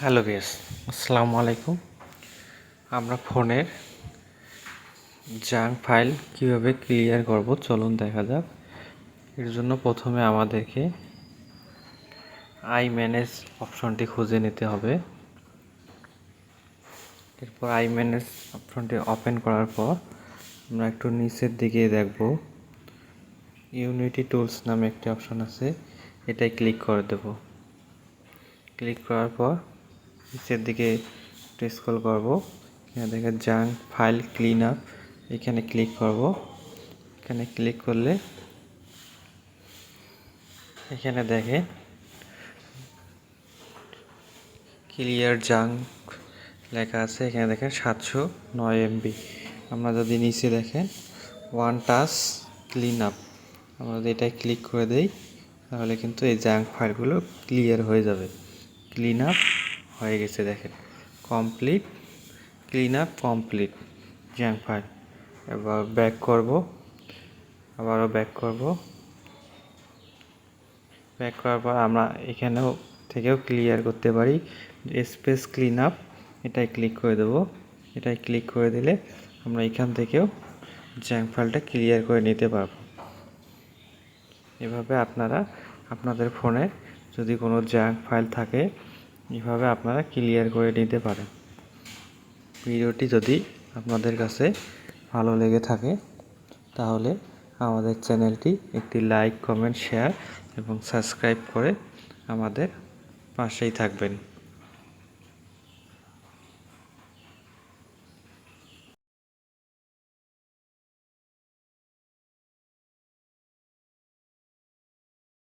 Hello guess আসসালামু আলাইকুম। আমরা ফোনের জাঙ্ক ফাইল কীভাবে ক্লিয়ার করব চলুন দেখা যাক। এর জন্য প্রথমে আমাদেরকে আই ম্যানেজ অপশনটি খুঁজে নিতে হবে। এরপর আই ম্যানেজ অপশনটি ওপেন করার পর আমরা একটু নিচের দিকে দেখব। ইউনিটি টুলস নামে একটি অপশন আছে এটাই ক্লিক করে দেব। ক্লিক করার পর নিচের দিকে স্ক্রল করব। এখানে দেখে জাঙ্ক ফাইল ক্লিন আপ এখানে ক্লিক করব। এখানে ক্লিক করলে এখানে দেখে ক্লিয়ার জাঙ্ক লেখা আছে, এখানে দেখেন সাতশো নয় এমবি আমরা যদি নিচে দেখেন ওয়ান টাচ ক্লিন আপ আমরা যদি এটাই ক্লিক করে দেই, তাহলে কিন্তু এই জাঙ্ক ফাইলগুলো ক্লিয়ার হয়ে যাবে। ক্লিন আপ হয়ে গেছে দেখেন। Complete clean up complete junk file এবার ব্যাক করব, আবারও ব্যাক করব। ব্যাক করার পর আমরা এখানেও থেকেও ক্লিয়ার করতে পারি। স্পেস ক্লিন আপ এটাই ক্লিক করে দেবো। এটাই ক্লিক করে দিলে আমরা এখান থেকেও জ্যাঙ্ক ফাইলটা ক্লিয়ার করে নিতে পারব। এভাবে আপনারা আপনাদের ফোনে যদি কোনো জ্যাঙ্ক ফাইল থাকে এভাবে আপনারা ক্লিয়ার করে নিতে পারেন। ভিডিওটি যদি আপনাদের কাছে ভালো লেগে থাকে, তাহলে আমাদের চ্যানেলটি একটি লাইক কমেন্ট শেয়ার এবং সাবস্ক্রাইব করে আমাদের পাশেই থাকবেন।